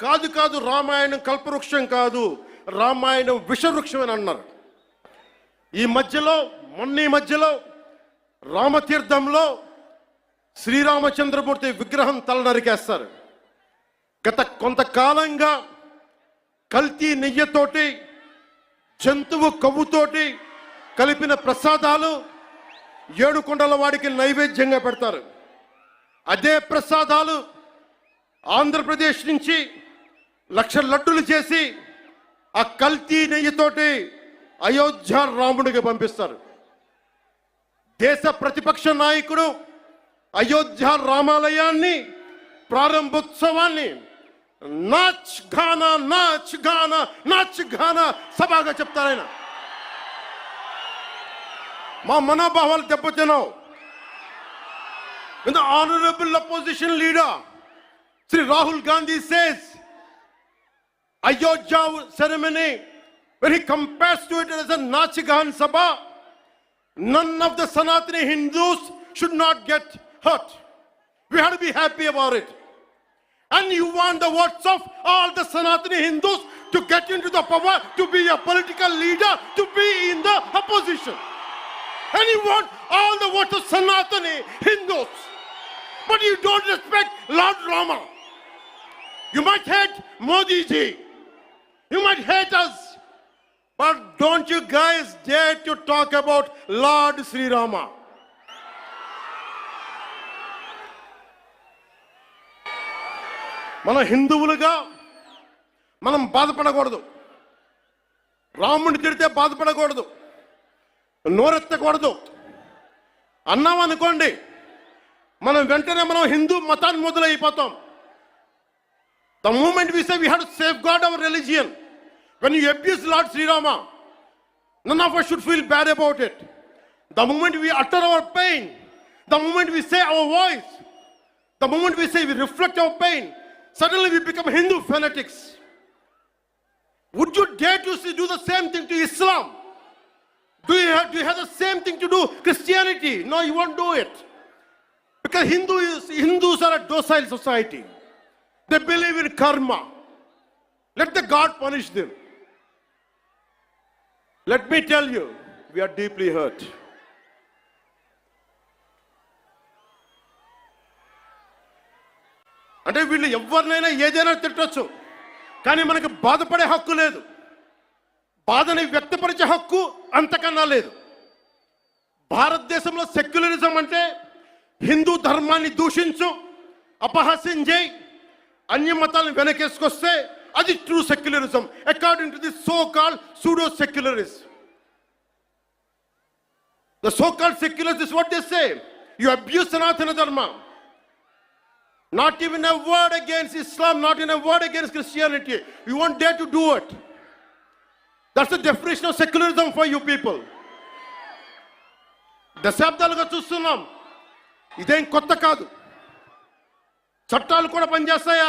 కాదు కాదు రామాయణం కల్పవృక్షం కాదు రామాయణం విషవృక్షం అని అన్నారు. ఈ మధ్యలో మొన్న ఈ మధ్యలో రామతీర్థంలో శ్రీరామచంద్రమూర్తి విగ్రహం తల నరికేస్తారు గత కొంతకాలంగా కల్తీ నెయ్యతోటి జంతువు కొవ్వుతోటి కలిపిన ప్రసాదాలు ఏడుకొండల వాడికి నైవేద్యంగా పెడతారు. అదే ప్రసాదాలు ఆంధ్రప్రదేశ్ నుంచి లక్ష లడ్డులు చేసి ఆ కల్తీ నెయ్యితోటి అయోధ్య రాముడికి పంపిస్తారు. దేశ ప్రతిపక్ష నాయకుడు అయోధ్య రామాలయాన్ని ప్రారంభోత్సవాన్ని నాచ్ ఘానా నాచ్ ఘానా నాచ్ ఘానా సభగా చెప్తారాయన మా మనోభావాలు దెబ్బతిన్నావు. Honourable opposition leader Shri Rahul Gandhi says Ayodhya ceremony, when he compares to it as a Nachigan Sabha, none of the Sanatani Hindus should not get hurt. We have to be happy about it. And you want the votes of all the Sanatani Hindus to get into the power, to be a political leader, to be in the opposition. And you want all the votes of Sanatani Hindus. But you don't respect Lord Rama. You might hate Modi ji. You might hate us. But don't you guys dare to talk about Lord Sri Rama. మన హిందువులుగా మనం బాధపడకూడదు రాముడిని తిడితే బాధపడకూడదు నోరెత్తకూడదు అన్నాం అనుకోండి మనం వెంటనే మనం హిందూ మతాన్ని మొదలైపోతాం the moment we say we had safeguard our religion When you abuse Lord Sri Rama, none of us should feel bad about it. The moment we utter our pain, the moment we say our voice, the moment we say we reflect our pain, suddenly we become Hindu fanatics. Would you dare to do the same thing to Islam? Do you, have, do you have the same thing to do Christianity? No, you won't do it. Because Hindus, Hindus are a docile society. They believe in karma. Let the God punish them. Let me tell you we are deeply hurt అంటే వీళ్ళు ఎవరినైనా ఏదైనా తిట్టొచ్చు కానీ మనకి బాధపడే హక్కు లేదు. బాధని వ్యక్తపరిచే హక్కు అంతకన్నా లేదు. భారతదేశంలో సెక్యులరిజం అంటే హిందూ ధర్మాన్ని దూషించు అపహాస్యం చేయి అన్య మతాలను వెనకేసుకొస్తే అది true secularism according to the so call pseudo secularist the so called secularist what this say you abuse Sanatana Dharma not even a word against Islam not in a word against Christianity you want they to do it that's the definition of secularism for you people దశాబ్దాలుగా చూస్తున్నాం. ఇదేం కొత్త కాదు. చట్టాలు కూడా పనిచేస్తాయా?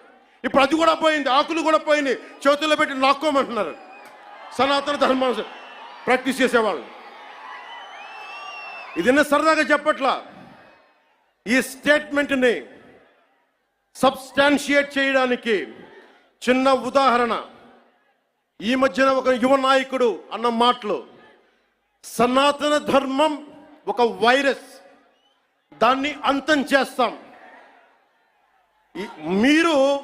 ఇప్పుడు అది కూడా పోయింది ఆకులు కూడా పోయింది చేతుల్లో పెట్టి నాక్కోమంటున్నారు. సనాతన ధర్మం ప్రాక్టీస్ చేసేవాళ్ళు. ఇది సరదాగా చెప్పట్లా? ఈ స్టేట్మెంట్ని సబ్స్టాన్షియేట్ చేయడానికి చిన్న ఉదాహరణ. ఈ మధ్యన ఒక యువ నాయకుడు అన్న మాటలు. సనాతన ధర్మం ఒక వైరస్. దాన్ని అంతం చేస్తాం. మీరు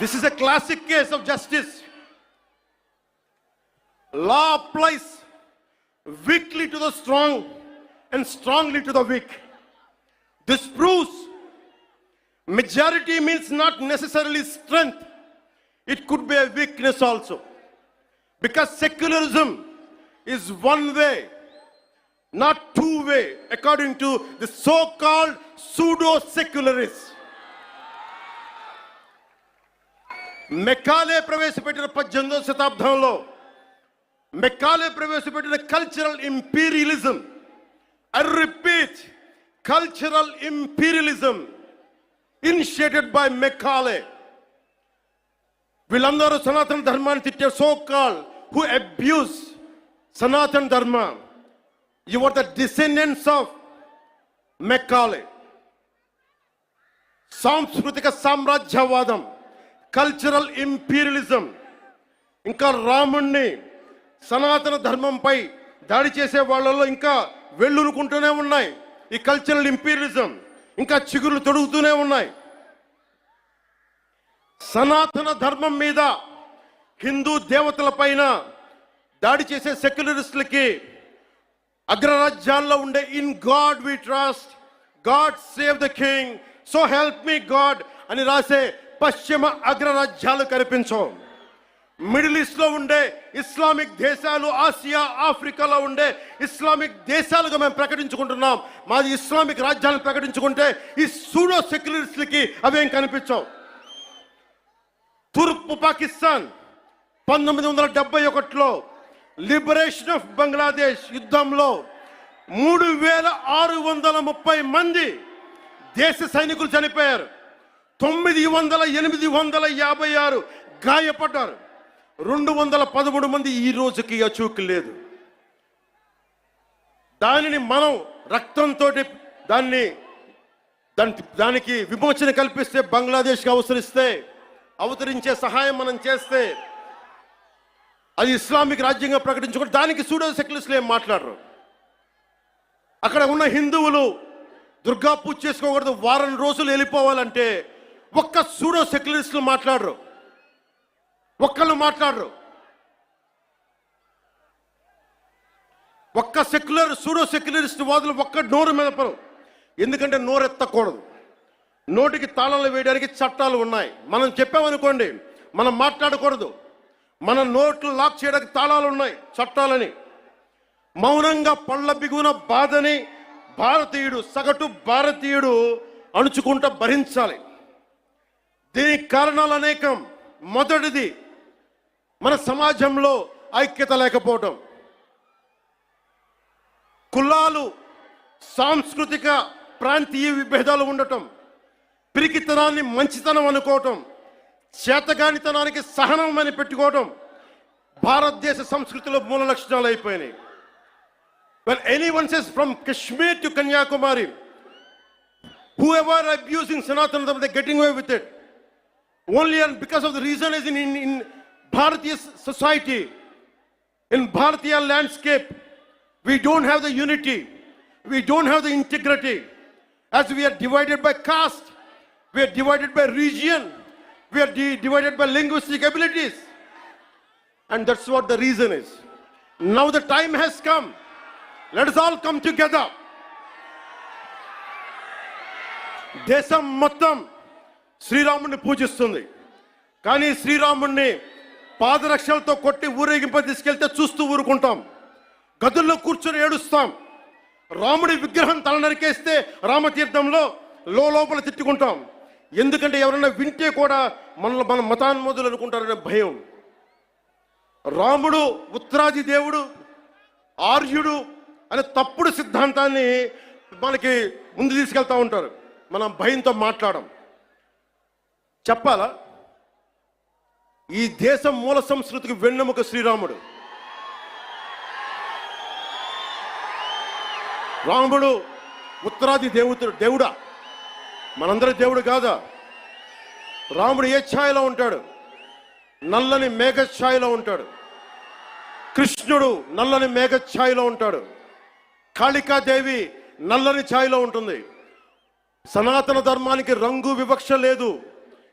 This is a classic case of justice. Law applies weakly to the strong and strongly to the weak. This proves majority means not necessarily strength, it could be a weakness also. Because secularism is one way, not two way, according to the so called pseudo secularists. మెక్కాలే ప్రవేశపెట్టిన పద్దెనిమిదవ శతాబ్దంలో Macaulay ప్రవేశపెట్టిన cultural imperialism I repeat cultural imperialism initiated by Macaulay వీళ్ళందరూ సనాతన ధర్మాన్ని తిట్టే so call who abuse Sanatana Dharma you are the descendants of Macaulay సాంస్కృతిక సామ్రాజ్యవాదం కల్చరల్ ఇంపీరియలిజం ఇంకా రాముణ్ణి సనాతన ధర్మంపై దాడి చేసే వాళ్ళలో ఇంకా వెళ్ళునుకుంటూనే ఉన్నాయి. ఈ కల్చరల్ ఇంపీరియలిజం ఇంకా చిగురులు తొడుగుతూనే ఉన్నాయి. సనాతన ధర్మం మీద హిందూ దేవతల పైన దాడి చేసే సెక్యులరిస్టులకి అగ్రరాజ్యాల్లో ఉండే in God we trust God save the king so help me God అని రాసే పశ్చిమ అగ్రరాజ్యాలు కనిపించవు. మిడిల్ ఈస్ట్లో ఉండే ఇస్లామిక్ దేశాలు ఆసియా ఆఫ్రికాలో ఉండే ఇస్లామిక్ దేశాలుగా మేము ప్రకటించుకుంటున్నాం. మాది ఇస్లామిక్ రాజ్యాలను ప్రకటించుకుంటే ఈ సూడో సెక్యులరిస్ట్లకి అవేం కనిపించవు. తూర్పు పాకిస్తాన్ పంతొమ్మిది వందల డెబ్బై ఒకటిలో లిబరేషన్ ఆఫ్ బంగ్లాదేశ్ యుద్ధంలో మూడు వేల ఆరు వందల ముప్పై మంది దేశ సైనికులు చనిపోయారు. తొమ్మిది వందల ఎనిమిది వందల యాభై ఆరు గాయపడ్డారు. రెండు వందల పదమూడు మంది ఈ రోజుకి అచూకు లేదు. దానిని మనం రక్తంతో దాన్ని దాని దానికి విమోచన కల్పిస్తే బంగ్లాదేశ్కి అవసరిస్తే అవతరించే సహాయం మనం చేస్తే అది ఇస్లామిక్ రాజ్యంగా ప్రకటించుకుంటే దానికి సూడో సెక్యులర్స్లు ఏం మాట్లాడరు. అక్కడ ఉన్న హిందువులు దుర్గా పూజ చేసుకోకూడదు వారం రోజులు వెళ్ళిపోవాలంటే ఒక్క సూడో సెక్యులరిస్టులు మాట్లాడరు. ఒక్కళ్ళు మాట్లాడరు. ఒక్క సెక్యులర్ సూడో సెక్యులరిస్ట్ వాదులు ఒక్క నోరు మెదపరు. ఎందుకంటే నోరెత్తకూడదు. నోటికి తాళాలు వేయడానికి చట్టాలు ఉన్నాయి. మనం చెప్పామనుకోండి మనం మాట్లాడకూడదు. మన నోట్లు లాక్ చేయడానికి తాళాలు ఉన్నాయి చట్టాలని. మౌనంగా పళ్ళ బిగున బాధని భారతీయుడు సగటు భారతీయుడు అణుచుకుంటూ భరించాలి. దీనికి కారణాలు అనేకం. మొదటిది మన సమాజంలో ఐక్యత లేకపోవటం. కులాలు సాంస్కృతిక ప్రాంతీయ విభేదాలు ఉండటం. పిరికితనాన్ని మంచితనం అనుకోవటం. చేతగానితనానికి సహనం అని పెట్టుకోవటం. భారతదేశ సంస్కృతిలో మూల లక్షణాలు అయిపోయినాయి. Anyone says from Kashmir to Kanyakumari whoever abusing Sanatana they're getting with it. Only and because of the reason is in, in, in Bharatiya society, in Bharatiya landscape, we don't have the unity, we don't have the integrity. As we are divided by caste, we are divided by region, we are di- divided by linguistic abilities. And that's what the reason is. Now the time has come. Let us all come together. దేశం మొత్తం శ్రీరాముడిని పూజిస్తుంది. కానీ శ్రీరాముడిని పాదరక్షలతో కొట్టి ఊరేగింప తీసుకెళ్తే చూస్తూ ఊరుకుంటాం. గదుల్లో కూర్చొని ఏడుస్తాం. రాముడి విగ్రహం తల నరికేస్తే రామతీర్థంలో లోపల తిట్టుకుంటాం. ఎందుకంటే ఎవరైనా వింటే కూడా మన మన మతాన్మోదులు అనుకుంటారనే భయం. రాముడు ఉత్తరాది దేవుడు ఆర్యుడు అనే తప్పుడు సిద్ధాంతాన్ని మనకి ముందు తీసుకెళ్తూ ఉంటారు. మనం భయంతో మాట్లాడం చెప్పాలా? ఈ దేశం మూల సంస్కృతికి వెన్నెముక శ్రీరాముడు. రాముడు ఉత్తరాది దేవుడు దేవుడా? మనందరి దేవుడు కాదా? రాముడు ఏ ఛాయలో ఉంటాడు? నల్లని మేఘ ఛాయలో ఉంటాడు. కృష్ణుడు నల్లని మేఘ ఛాయలో ఉంటాడు. కాళికాదేవి నల్లని ఛాయలో ఉంటుంది. సనాతన ధర్మానికి రంగు వివక్ష లేదు.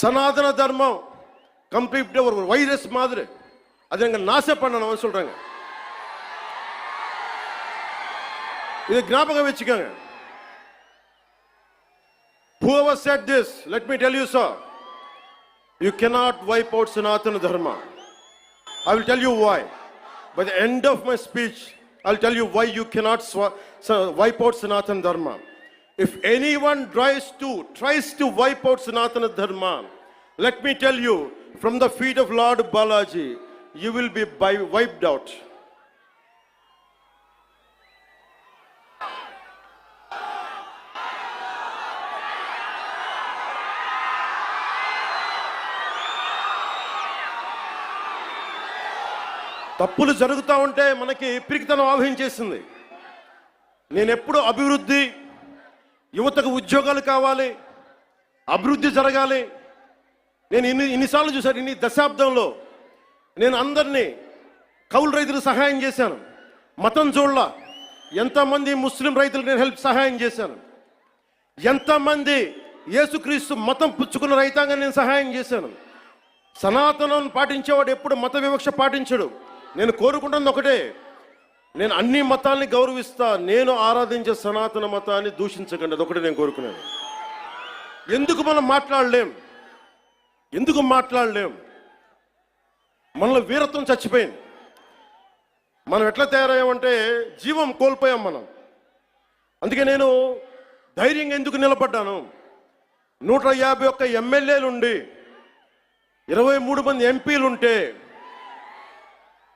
சனாதன தர்மம் கம்ப்ளீட் ஒரு வைரஸ் மாதிரி அது எங்க நாச பண்ணணும் சொல்றாங்க இது ஞாபகம் வச்சுக்கோங்க Whoever said this, let me tell you, sir, you cannot wipe out Sanatana Dharma. I will tell you why. By the end of my speech, I'll tell you why you cannot swa- wipe out Sanatana Dharma. If anyone tries to tries to wipe out Sanatana Dharma, let me tell you, from the feet of Lord Balaji, you will be bi- wiped out. తప్పులు జరుగుతూ ఉంటే మనకి పిరికితనం ఆవహించేసింది నేను ఎప్పుడు అభివృద్ధి యువతకు ఉద్యోగాలు కావాలి అభివృద్ధి జరగాలి. నేను ఇన్ని ఇన్నిసార్లు చూశాను ఇన్ని దశాబ్దంలో నేను అందరినీ కౌలు రైతులకు సహాయం చేశాను. మతం చూడలా ఎంతమంది ముస్లిం రైతులకు నేను హెల్ప్ సహాయం చేశాను. ఎంతమంది యేసుక్రీస్తు మతం పుచ్చుకున్న రైతాంగం నేను సహాయం చేశాను. సనాతనం పాటించేవాడు ఎప్పుడు మత వివక్ష పాటించడు. నేను కోరుకుంటుంది ఒకటే నేను అన్ని మతాల్ని గౌరవిస్తా నేను ఆరాధించే సనాతన మతాన్ని దూషించకండి. అదొకటి నేను కోరుకున్నాను ఎందుకు మనం మాట్లాడలేం? ఎందుకు మాట్లాడలేం? మనలో వీరత్వం చచ్చిపోయింది. మనం ఎట్లా తయారయ్యామంటే జీవం కోల్పోయాం మనం. అందుకే నేను ధైర్యంగా ఎందుకు నిలబడ్డాను? నూట యాభై ఒక్క ఎమ్మెల్యేలుండి ఇరవై మూడు మంది ఎంపీలు ఉంటే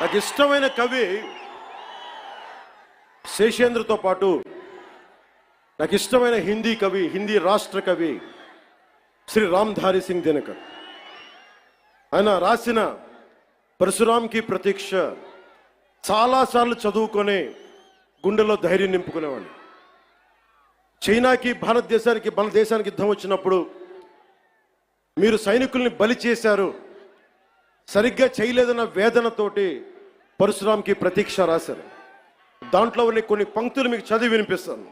నాకు ఇష్టమైన కవి శేషేంద్రతో పాటు నాకు ఇష్టమైన హిందీ కవి హిందీ రాష్ట్ర కవి శ్రీ రామ్ధారి సింగ్ దినకర్. ఆయన రాసిన పరశురామ్కి ప్రతీక్ష చాలాసార్లు చదువుకొని గుండెలో ధైర్యం నింపుకునేవాడిని. చైనాకి భారతదేశానికి మన దేశానికి యుద్ధం వచ్చినప్పుడు మీరు సైనికుల్ని బలి చేశారు సరిగ్గా చేయలేదన్న వేదనతోటి పరశురామ్కి ప్రతీక్ష రాశారు. దాంట్లో ఉన్న కొన్ని పంక్తులు మీకు చదివి వినిపిస్తాను.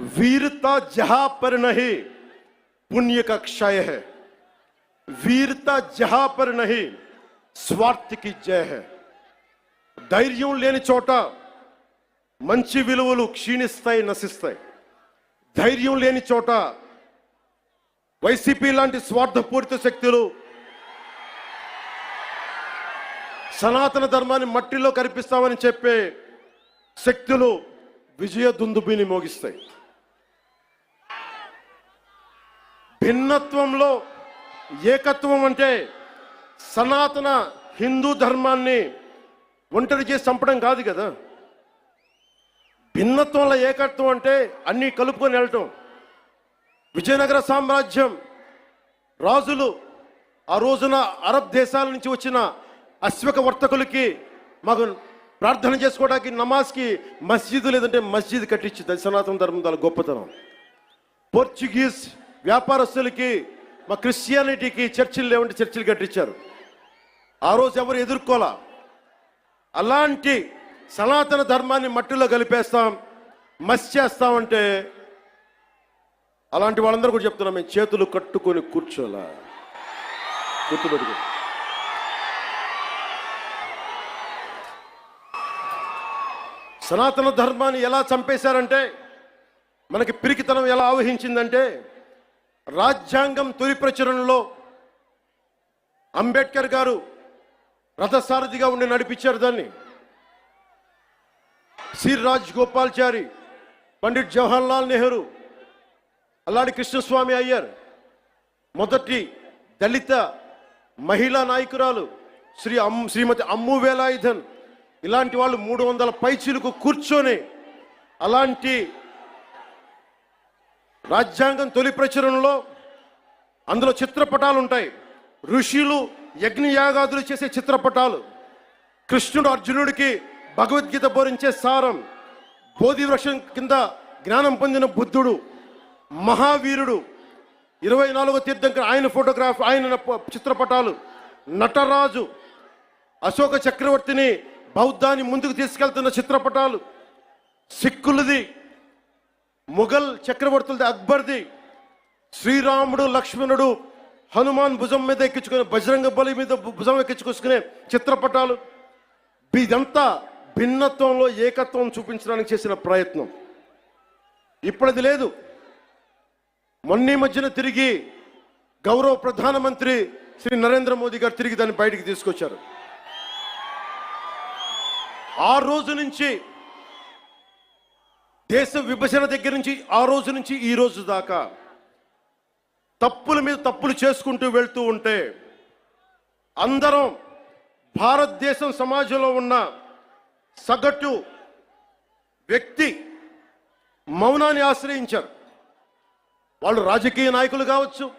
వీరతా జహా నహి పుణ్య కా క్షయ హై వీరతా జహా నహి జయ. ధైర్యం లేని చోట మంచి విలువలు క్షీణిస్తాయి నశిస్తాయి. ధైర్యం లేని చోట వైసీపీ లాంటి స్వార్థపూరిత శక్తులు సనాతన ధర్మాన్ని మట్టిలో కనిపిస్తామని చెప్పే శక్తులు విజయ దుందుబిని మోగిస్తాయి. భిన్నత్వంలో ఏకత్వం అంటే సనాతన హిందూ ధర్మాన్ని ఒంటరి చేసి చంపడం కాదు కదా. భిన్నత్వంలో ఏకత్వం అంటే అన్నీ కలుపుకొని వెళ్ళటం. విజయనగర సామ్రాజ్యం రాజులు ఆ రోజున అరబ్ దేశాల నుంచి వచ్చిన అశ్వక వర్తకులకి మాకు ప్రార్థన చేసుకోవడానికి నమాజ్కి మస్జిద్ లేదంటే మస్జిద్ కట్టించింది. సనాతన ధర్మం దాని గొప్పతనం. పోర్చుగీస్ వ్యాపారస్తులకి మా క్రిస్టియానిటీకి చర్చిలు లేవంటే చర్చిలు కట్టించారు. ఆ రోజు ఎవరు ఎదుర్కోలా? అలాంటి సనాతన ధర్మాన్ని మట్టిలో కలిపేస్తాం మస్ చేస్తామంటే అలాంటి వాళ్ళందరూ కూడా చెప్తున్నాం మేము చేతులు కట్టుకొని కూర్చోలా. గుర్తుపెట్టుకో. సనాతన ధర్మాన్ని ఎలా చంపేశారంటే మనకి పిరికితనం ఎలా ఆవహించిందంటే రాజ్యాంగం తొలి ప్రచురణలో అంబేద్కర్ గారు రథసారథిగా ఉండి నడిపించారు దాన్ని. సిర్ రాజ్ గోపాల్చారి పండిట్ జవహర్లాల్ నెహ్రూ అల్లాడి కృష్ణస్వామి అయ్యర్ మొదటి దళిత మహిళా నాయకురాలు శ్రీ అమ్ శ్రీమతి అమ్ము వేలాయుధన్. ఇలాంటి వాళ్ళు మూడు వందల పైచీలకు కూర్చొని అలాంటి రాజ్యాంగం తొలి ప్రచురణలో అందులో చిత్రపటాలు ఉంటాయి ఋషులు యజ్ఞయాగాదులు చేసే చిత్రపటాలు. కృష్ణుడు అర్జునుడికి భగవద్గీత బోరించే సారం. బోధి వృక్షం కింద జ్ఞానం పొందిన బుద్ధుడు. మహావీరుడు. ఇరవై నాలుగో తీర్థంకర ఆయన ఫోటోగ్రాఫ్ ఆయన చిత్రపటాలు. నటరాజు అశోక చక్రవర్తిని బౌద్ధాన్ని ముందుకు తీసుకెళ్తున్న చిత్రపటాలు. సిక్కులది ముఘల్ చక్రవర్తులది అక్బర్ది. శ్రీరాముడు లక్ష్మణుడు హనుమాన్ భుజం మీద ఎక్కించుకునే బజరంగ బలి మీద భుజం ఎక్కించుకొసుకునే చిత్రపటాలు. ఇదంతా భిన్నత్వంలో ఏకత్వం చూపించడానికి చేసిన ప్రయత్నం. ఇప్పుడది లేదు. మొన్న మధ్యన తిరిగి గౌరవ ప్రధానమంత్రి శ్రీ నరేంద్ర మోదీ గారు తిరిగి దాన్ని బయటికి తీసుకొచ్చారు. ఆ రోజు నుంచి దేశ విభజన దగ్గర నుంచి ఆ రోజు నుంచి ఈ రోజు దాకా తప్పుల మీద తప్పులు చేసుకుంటూ వెళ్తూ ఉంటే అందరం భారతదేశం సమాజంలో ఉన్న సగటు వ్యక్తి మౌనాన్ని ఆశ్రయించారు. వాళ్ళు రాజకీయ నాయకులు కావచ్చు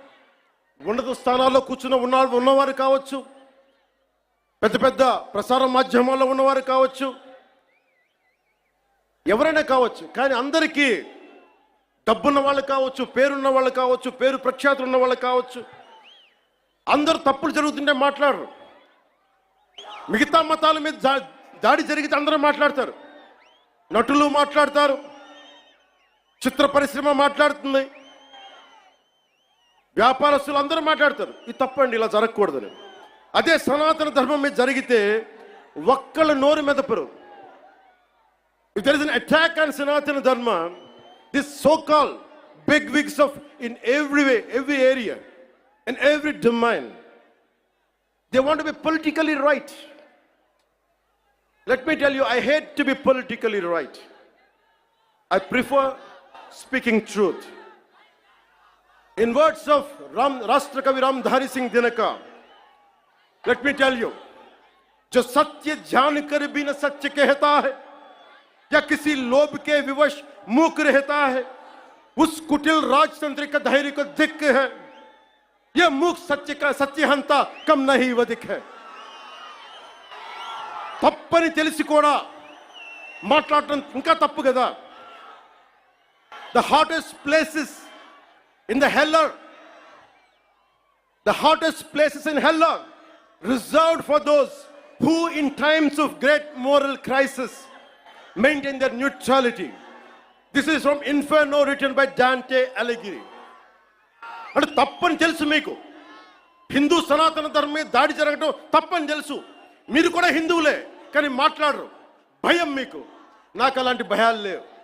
ఉన్నత స్థానాల్లో కూర్చున్న ఉన్న ఉన్నవారు కావచ్చు పెద్ద పెద్ద ప్రసార మాధ్యమాల్లో ఉన్నవారు కావచ్చు ఎవరైనా కావచ్చు కానీ అందరికీ డబ్బున్న వాళ్ళు కావచ్చు పేరున్న వాళ్ళు కావచ్చు పేరు ప్రఖ్యాతులు ఉన్న వాళ్ళు కావచ్చు అందరూ తప్పులు జరుగుతుంటే మాట్లాడరు. మిగతా మతాల మీద దా- దాడి జరిగితే అందరూ మాట్లాడతారు. నటులు మాట్లాడతారు. చిత్ర పరిశ్రమ మాట్లాడుతుంది. వ్యాపారస్తులు అందరూ మాట్లాడతారు ఇది తప్పండి ఇలా జరగకూడదని అదే సనాతన ధర్మం మీద జరిగితే ఒక్కళ్ళ నోరు మెదపరు If there is an attack on Sanatana Dharma, this so-called big wigs of in every way, every area, in every domain, they want to be politically right. Let me tell you, I hate to be politically right. I prefer speaking truth. In words of Ram, Rashtrakavi Ramdhari Singh Dinaka, let me tell you, जो सत्य जान कर भी न सत्य कहता है या किसी लोभ के विवश मूक रहता है उस कुटिल राजतंत्र का धैर्य को दिख है यह मूक सत्य का सत्यहंता कम नहीं वधिक है తప్పని తెలిసి కూడా మాట్లాడటం ఇంకా తప్పు కదా the hottest places in the hell are the hottest places in hell are reserved for those who in times of great moral crisis maintain their neutrality this is from Inferno written by Dante Alighieri. అంటే తప్పని తెలుసు మీకు. హిందూ సనాతన ధర్మం మీద దాడి జరగడం తప్పని తెలుసు. మీరు కూడా హిందువులే కానీ మాట్లాడరు. భయం మీకు. నాకు అలాంటి భయాలు లేవు.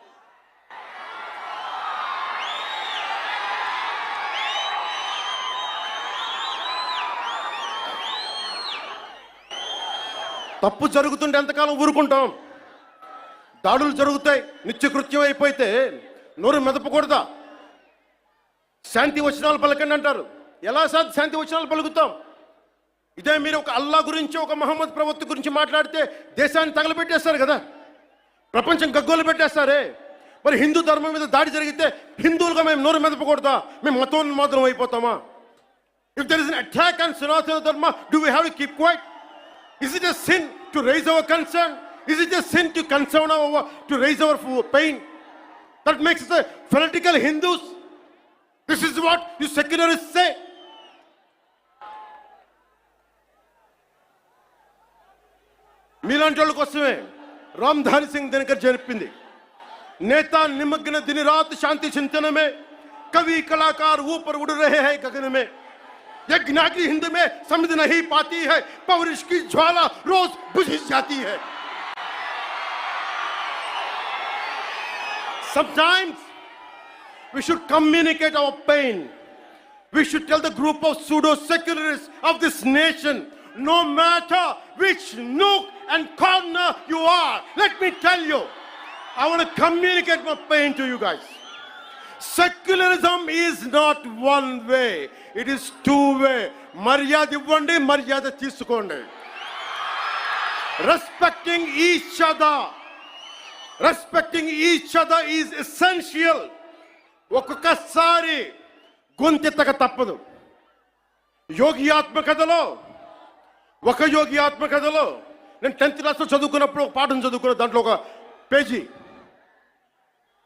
తప్పు జరుగుతుంటే ఎంతకాలం ఊరుకుంటాం? దాడులు జరుగుతాయి నిత్యకృత్యం అయిపోతే నోరు మెదపకూడదా? శాంతి వచనాలు పలకండి అంటారు. ఎలా సార్ శాంతి వచనాలు పలుకుతాం? ఇదే మీరు ఒక అల్లా గురించి ఒక మహమ్మద్ ప్రవక్త గురించి మాట్లాడితే దేశాన్ని తగలబెట్టేస్తారు కదా? ప్రపంచం గగ్గోలు పెట్టేస్తారే? మరి హిందూ ధర్మం మీద దాడి జరిగితే హిందువులుగా మేము నోరు మెదపకూడదా? మేము మతోన్మాదం అయిపోతామా? If there is an attack and Sanatana Dharma do we have keep quiet Is it a sin to raise our concern? Is it a sin to concern our, to raise our pain? That makes us a fanatical Hindus. This is what you secularists say. మీలాంటి వాళ్ళ కోసమే రామ్ధాని సింగ్ దినకర్ జరిపింది నేత నిమగ్న దిని రాత్ శాంతి చింతనమే కవి కళాకార్ ఊపర్ ఉడు రహే high గగనమే की हिंद में समझ नहीं पाती है पवरिश की ज्वाला रोज बुझ जाती है Sometimes we should communicate our pain. We should tell the group of pseudo secularists of this nation, no matter which nook and corner you are, let me tell you, I want to communicate my pain to you guys. Secularism is not one way it is two way మర్యాద ఇవ్వండి మర్యాద తీసుకోండి. Respecting each other respecting each other is essential ఒక్కొక్కసారి గొంతెత్తక తప్పదు. యోగి ఆత్మకథలో ఒక యోగి ఆత్మకథలో నేను టెన్త్ క్లాస్లో చదువుకున్నప్పుడు ఒక పాఠం చదువుకున్న దాంట్లో ఒక పేజీ.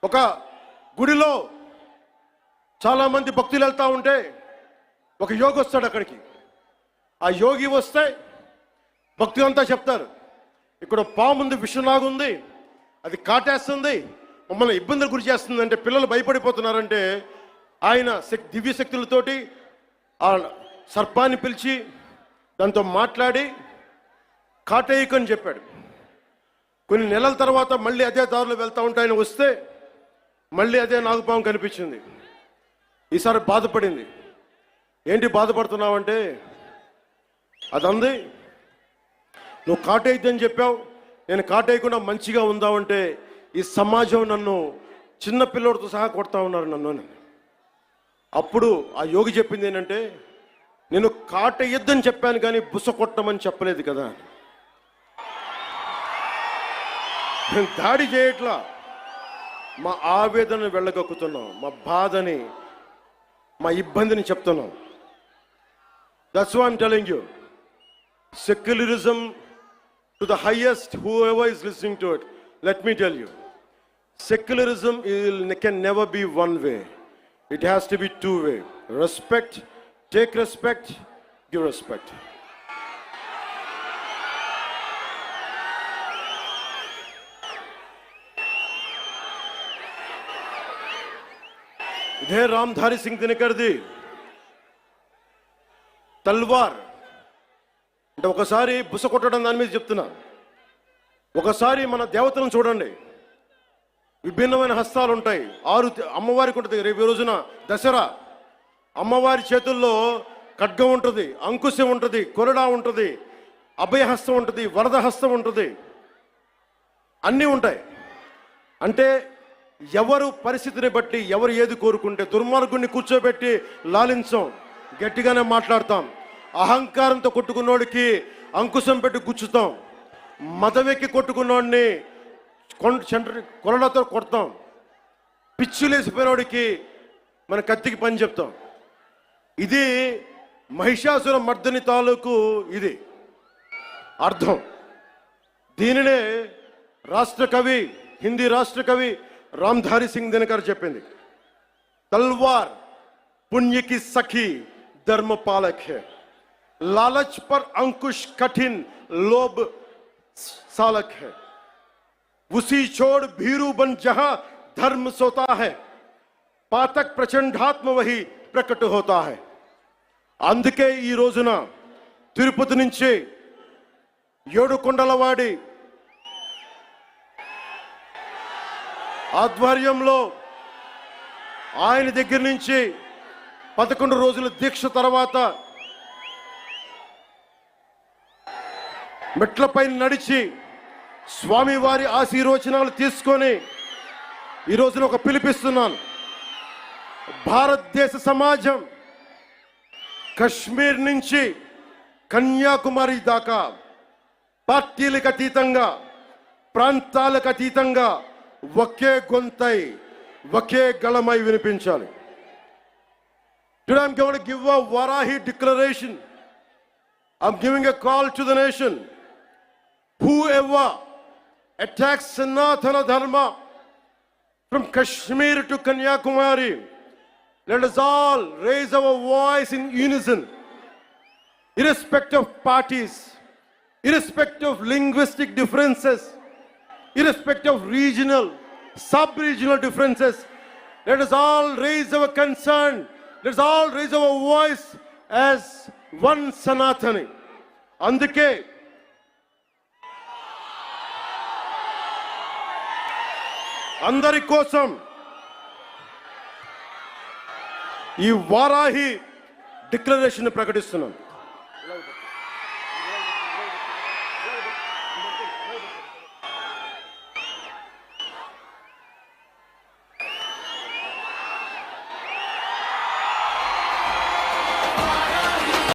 ఒక గుడిలో చాలామంది భక్తులు వెళ్తూ ఉంటే ఒక యోగి వస్తాడు అక్కడికి. ఆ యోగి వస్తే భక్తులంతా చెప్తారు ఇక్కడ పాము ఉంది విషంలాగుంది అది కాటేస్తుంది మమ్మల్ని ఇబ్బందులు గురి చేస్తుంది అంటే పిల్లలు భయపడిపోతున్నారంటే ఆయన శక్ దివ్య శక్తులతోటి ఆ సర్పాన్ని పిలిచి దాంతో మాట్లాడి కాటేయకని చెప్పాడు. కొన్ని నెలల తర్వాత మళ్ళీ అదే దారిలో వెళ్తూ ఉంటే ఆయన వస్తే మళ్ళీ అదే నాగుపాము కనిపించింది. ఈసారి బాధపడింది. ఏంటి బాధపడుతున్నావంటే? అది అంది నువ్వు కాటేయద్దని చెప్పావు. నేను కాటేయకుండా మంచిగా ఉందామంటే ఈ సమాజం నన్ను చిన్న పిల్లోడితో సహా కొడతా ఉన్నారు నన్ను అని. అప్పుడు ఆ యోగి చెప్పింది ఏంటంటే నేను కాటేయొద్దని చెప్పాను కానీ బుస కొట్టమని చెప్పలేదు కదా నేను దాడి చేయట్లా. మా ఆవేదనను వెళ్ళగక్కుతున్నాం. మా బాధని మా ఇబ్బందిని చెప్తున్నాం that's why I'm telling you secularism to the highest, whoever is listening to it, let me tell you, secularism is- can never be one way. It has to be two way. Respect, take respect, give respect. ఇదే రామ్ధారి సింగ్ దినకర్ది తల్వార్ అంటే ఒకసారి బుస కొట్టడం దాని మీద చెప్తున్నా। ఒకసారి మన దేవతలను చూడండి। విభిన్నమైన హస్తాలు ఉంటాయి। ఆరు అమ్మవారికి ఉంటుంది రేపు రోజున దసరా। అమ్మవారి చేతుల్లో ఖడ్గం ఉంటుంది అంకుశం ఉంటుంది కొరడా ఉంటుంది అభయహస్తం ఉంటుంది వరద హస్తం ఉంటుంది. అన్నీ ఉంటాయి. అంటే ఎవరు పరిస్థితిని బట్టి ఎవరు ఏది కోరుకుంటే దుర్మార్గుడిని కూర్చోబెట్టి లాలించం. గట్టిగానే మాట్లాడతాం. అహంకారంతో కొట్టుకున్నోడికి అంకుశం పెట్టి గుచ్చుతాం. మదవెక్కి కొట్టుకున్నోడిని కొండ చెంట కొరడాతో కొడతాం. పిచ్చులేసిపోయినోడికి మన కత్తికి పని చెప్తాం. ఇది మహిషాసుర మర్దని తాలూకు ఇది. అర్థం. దీనినే రాష్ట్ర కవి హిందీ రాష్ట్ర కవి రామ్ధారి సింగ్ దినకర్ చెప్పింది तलवार पुण्य की सखी धर्म पालक है लालच पर अंकुश कठिन लोभ सालक है उसी छोड़ भीरू बन जहां धर्म सोता है पातक प्रचंडात्म वही ప్రకట होता है అందుకే ఈ రోజున తిరుపతి నుంచి ఏడు ఆధ్వర్యంలో ఆయన దగ్గర నుంచి పదకొండు రోజుల దీక్ష తర్వాత మెట్లపై నడిచి స్వామివారి ఆశీర్వచనాలు తీసుకొని ఈ రోజున ఒక పిలిపిస్తున్నాను. భారతదేశ సమాజం కశ్మీర్ నుంచి కన్యాకుమారి దాకా పార్టీలకు అతీతంగా ప్రాంతాలకు అతీతంగా ఒకే గొంతై ఒకే గళమై వినిపించాలి Today I'm going to give a Varahi declaration. I'm giving a call to the nation. Whoever attacks Sanatana Dharma from Kashmir to Kanyakumari, Let us all raise our voice in unison, irrespective of parties, irrespective of linguistic differences, irrespective of regional, sub-regional differences. Let us all raise our concern. Let us all raise our voice as one Sanatani. అందుకే అందరి కోసం ఈ Varahi declaration ప్రకటిస్తున్నాను